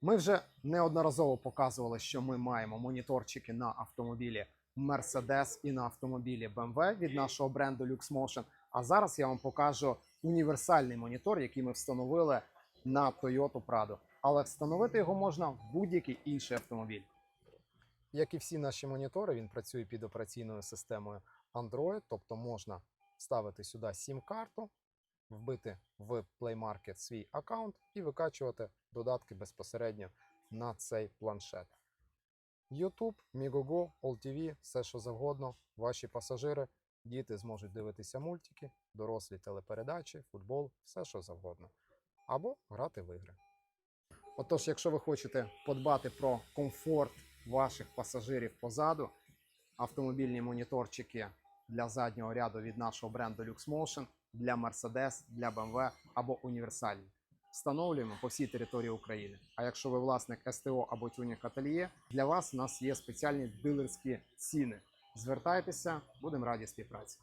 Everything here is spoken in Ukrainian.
Ми вже неодноразово показували, що ми маємо моніторчики на автомобілі Mercedes і на автомобілі BMW від нашого бренду LuxMotion. А зараз я вам покажу універсальний монітор, який ми встановили на Toyota Prado. Але встановити його можна в будь-який інший автомобіль. Як і всі наші монітори, він працює під операційною системою Android, тобто можна вставити сюди SIM-карту, вбити в Play Market свій аккаунт і викачувати додатки безпосередньо на цей планшет. YouTube, Migogo, AllTV, все що завгодно. Ваші пасажири, діти зможуть дивитися мультики, дорослі телепередачі, футбол, все що завгодно. Або грати в ігри. Отож, якщо ви хочете подбати про комфорт ваших пасажирів позаду, автомобільні моніторчики для заднього ряду від нашого бренду LuxMotion, для Mercedes, для BMW або універсальні. Встановлюємо по всій території України. А якщо ви власник СТО або тюнінг ательє, для вас у нас є спеціальні дилерські ціни. Звертайтеся, будемо раді співпраці.